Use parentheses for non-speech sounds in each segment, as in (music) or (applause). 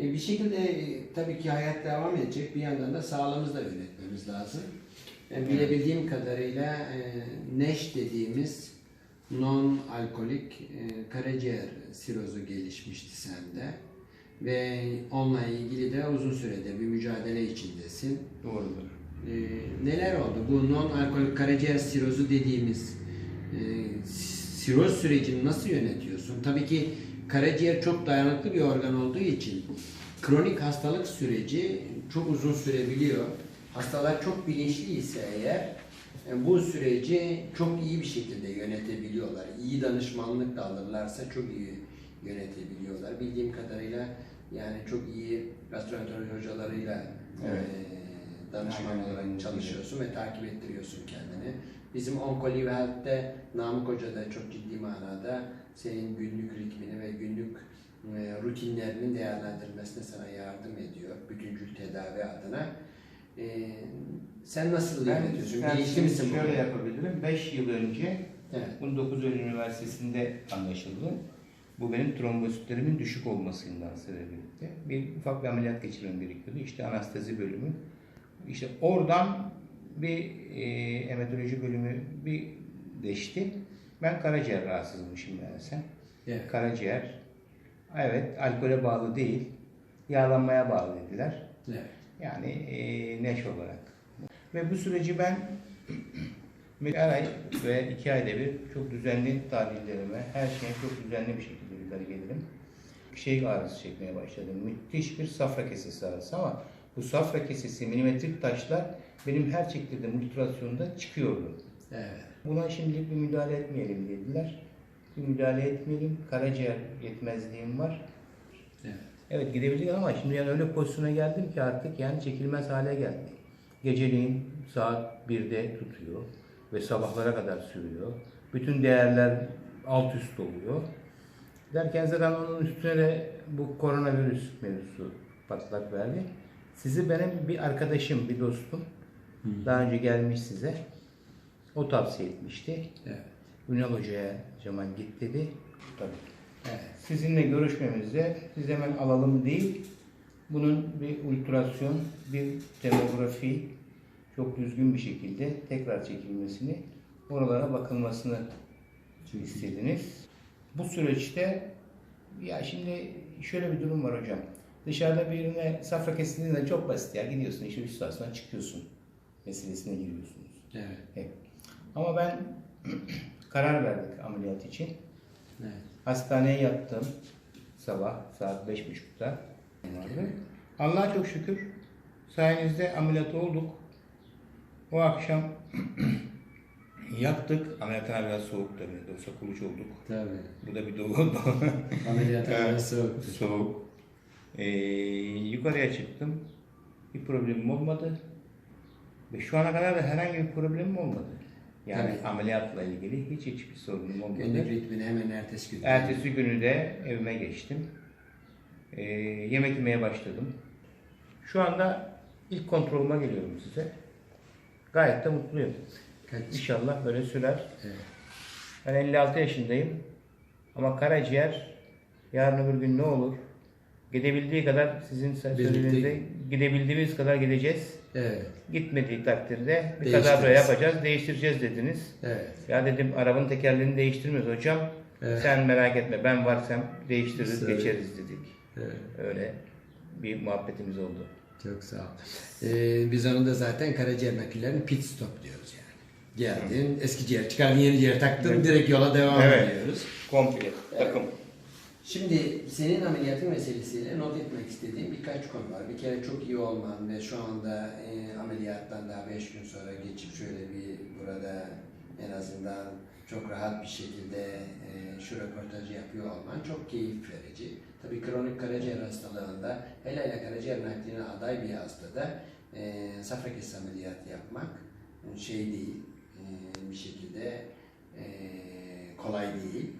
E, bir şekilde e, tabii ki hayat devam edecek. Bir yandan da sağlığımızı da yönetmemiz lazım. Ben bilebildiğim kadarıyla e, NEŞ dediğimiz non alkolik e, karaciğer sirozu gelişmişti sende. Ve onunla ilgili de uzun süredir bir mücadele içindesin. Doğrudur. E, neler oldu? Bu non alkolik karaciğer sirozu dediğimiz e, siroz sürecini nasıl yönetiyorsun? Tabii ki karaciğer çok dayanıklı bir organ olduğu için kronik hastalık süreci çok uzun sürebiliyor. Hastalar çok bilinçli ise eğer e, bu süreci çok iyi bir şekilde yönetebiliyorlar. İyi danışmanlık da alırlarsa çok iyi yönetebiliyorlar. Bildiğim kadarıyla yani çok iyi gastroenteroloji hocalarıyla Evet. e, danışman Aynen olarak çalışıyorsun ve takip ettiriyorsun kendini. Bizim Oncolive Health'te Namık Hoca da çok ciddi manada senin günlük ritmini ve günlük e, rutinlerinin değerlendirmesine sana yardım ediyor. Bütüncül tedavi adına. E, sen nasıl Ben, yönetiyorsun? ben Bilinçli misin şöyle konuda? yapabilirim. 5 yıl önce Evet. bunu 9 Eylül Üniversitesi'nde anlaşıldı. Bu benim trombositlerimin düşük olmasından sebebiyle. Bir ufak bir ameliyat geçirmem gerekiyordu. İşte anestezi bölümü. İşte oradan bir e, hematoloji bölümü bir deşti. Ben karaciğer rahatsızmışım meğerse. Evet. Karaciğer. Evet, alkole bağlı değil. Yağlanmaya bağlı dediler. Evet. Yani e, neş olarak. Ve bu süreci ben (clears throat) her ay ve iki ayda bir çok düzenli tahlillerime, her şeye çok düzenli bir şekilde yukarı gelirim. Şey ağrısı çekmeye başladım. Müthiş bir safra kesesi ağrısı ama bu safra kesesi milimetrik taşlar benim her çektirdiğim ultrasyonda çıkıyordu. Evet. Buna şimdilik bir müdahale etmeyelim dediler. Bir müdahale etmeyelim. Karaciğer yetmezliğim var. Evet. Evet gidebilecek ama şimdi yani öyle pozisyona geldim ki artık yani çekilmez hale geldi. Geceliğin saat 1'de tutuyor ve sabahlara kadar sürüyor. Bütün değerler alt üst oluyor. Derken zaten onun üstüne de bu koronavirüs mevzusu patlak verdi. Sizi benim bir arkadaşım, bir dostum daha önce gelmiş size. O tavsiye etmişti. Evet. Ünal Hoca'ya zaman git dedi. Tabii. Evet. Sizinle görüşmemizde siz hemen alalım değil, bunun bir ultrasyon, bir demografi çok düzgün bir şekilde tekrar çekilmesini, oralara bakılmasını istediniz. Bu süreçte ya şimdi şöyle bir durum var hocam. Dışarıda birine safra kesildiğinde çok basit ya gidiyorsun işte üst sonra çıkıyorsun meselesine giriyorsunuz. Evet. Evet. Ama ben (clears throat) karar verdik ameliyat için. Evet. Hastaneye yattım sabah saat beş buçukta. Allah'a çok şükür sayenizde ameliyat olduk. O akşam (clears throat) yattık. Ameliyathane biraz soğuk tabii. Yoksa kuluç olduk. Tabii. Bu da bir doğu. Ameliyathane soğuktu. soğuk. Ee, yukarıya çıktım. Bir problemim olmadı. Ve şu ana kadar da herhangi bir problemim olmadı. Yani Tabii. ameliyatla ilgili hiç hiçbir sorunum olmadı. Günlük ritmini hemen ertesi gün. Ertesi günü de evime geçtim. Ee, yemek yemeye başladım. Şu anda ilk kontrolüme geliyorum size. Gayet de mutluyum. Kaç? İnşallah böyle sürer. Evet. Ben 56 yaşındayım. Ama karaciğer yarın öbür gün ne olur? Gidebildiği kadar sizin söylediğinizde gidebildiğimiz kadar gideceğiz. Evet. Gitmediği takdirde bir kadavra yapacağız, değiştireceğiz dediniz. Evet. Ya dedim arabanın tekerlerini değiştirmiyoruz hocam. Evet. Sen merak etme ben varsam değiştiririz Söyle. geçeriz dedik. Evet. Öyle bir muhabbetimiz oldu. Çok sağ ol. Ee, biz onun da zaten karaciğer nakillerinin pit stop diyoruz yani. Geldin, eski ciğer çıkardın, yeni ciğer taktın, Evet. direkt yola devam Evet. ediyoruz. Komple takım. Şimdi senin ameliyatın meselesiyle not etmek istediğim birkaç konu var. Bir kere çok iyi olman ve şu anda e, ameliyattan daha 5 gün sonra geçip şöyle bir burada en azından çok rahat bir şekilde e, şu röportajı yapıyor olman çok keyif verici. Tabii kronik karaciğer hastalığında hele hele karaciğer nakline aday bir hastada e, safra kesesi ameliyatı yapmak e, şey değil, e, bir şekilde e, kolay değil.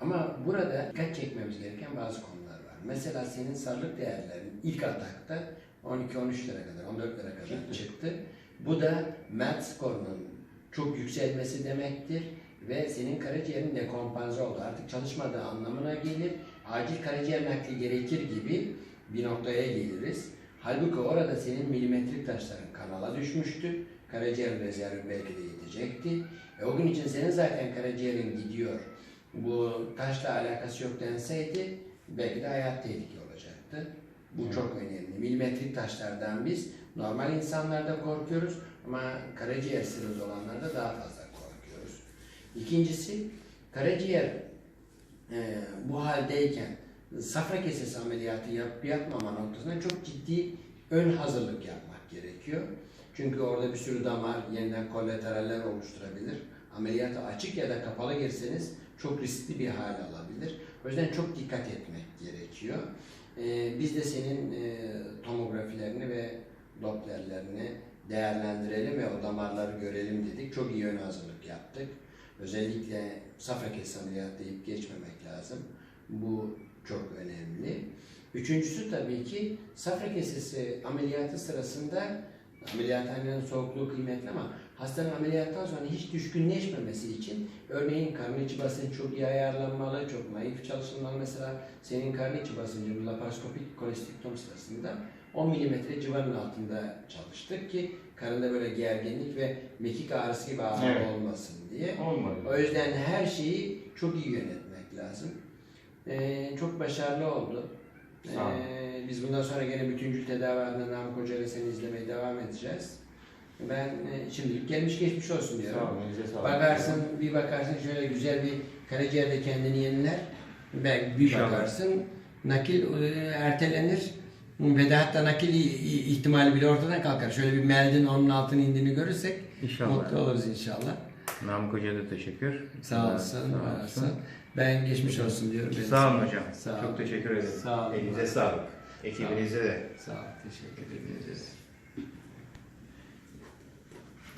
Ama burada dikkat çekmemiz gereken bazı konular var. Mesela senin sarılık değerlerin ilk atakta 12-13 lira kadar, 14 lira kadar çıktı. Bu da MET skorunun çok yükselmesi demektir ve senin karaciğerin dekompanze oldu. Artık çalışmadığı anlamına gelir. Acil karaciğer nakli gerekir gibi bir noktaya geliriz. Halbuki orada senin milimetrik taşların kanala düşmüştü. Karaciğer rezervi belki de yetecekti. E o gün için senin zaten karaciğerin gidiyor. Bu taşla alakası yok denseydi belki de hayat tehlikeli olacaktı. Bu çok önemli. Milimetrik taşlardan biz normal insanlarda korkuyoruz ama karaciğer siroz olanlarda daha fazla korkuyoruz. İkincisi karaciğer e, bu haldeyken safra kesesi ameliyatı yap, yapmama noktasında çok ciddi ön hazırlık yapmak gerekiyor. Çünkü orada bir sürü damar yeniden kolateraller oluşturabilir. Ameliyata açık ya da kapalı girseniz çok riskli bir hal alabilir. O yüzden çok dikkat etmek gerekiyor. Ee, biz de senin e, tomografilerini ve dopplerlerini değerlendirelim ve o damarları görelim dedik. Çok iyi ön hazırlık yaptık. Özellikle safra kesesi ameliyatı deyip geçmemek lazım. Bu çok önemli. Üçüncüsü tabii ki safra kesesi ameliyatı sırasında ameliyathanenin soğukluğu kıymetli ama hastanın ameliyattan sonra hiç düşkünleşmemesi için örneğin karın içi basınç çok iyi ayarlanmalı, çok naif çalışılmalı. Mesela senin karın içi basıncın laparoskopik kolestiktom sırasında 10 milimetre civarın altında çalıştık ki karında böyle gerginlik ve mekik ağrısı gibi ağrı Evet. olmasın diye. Olmadı. O yüzden her şeyi çok iyi yönetmek lazım. Ee, çok başarılı oldu. Ee, biz bundan sonra gene bütüncül tedavi adına Namık Hoca ile seni izlemeye devam edeceğiz. Ben e, şimdilik gelmiş geçmiş olsun diyorum. Sağ olun. elinize sağlık. Bakarsın, bir bakarsın şöyle güzel bir karaciğerde kendini yeniler. Belki bir bakarsın nakil e, ertelenir. Ve de hatta nakil ihtimali bile ortadan kalkar. Şöyle bir meldin onun altına indiğini görürsek İnşallah. mutlu oluruz inşallah. Namık Hoca'ya da teşekkür. Sağ olsun, var olsun. Ben geçmiş olsun diyorum. Sağ olun hocam. Sağ Çok olun. teşekkür ederim. Sağ olun. Elinize sağlık. Ekibinize de. Sağ ol, teşekkür ederiz.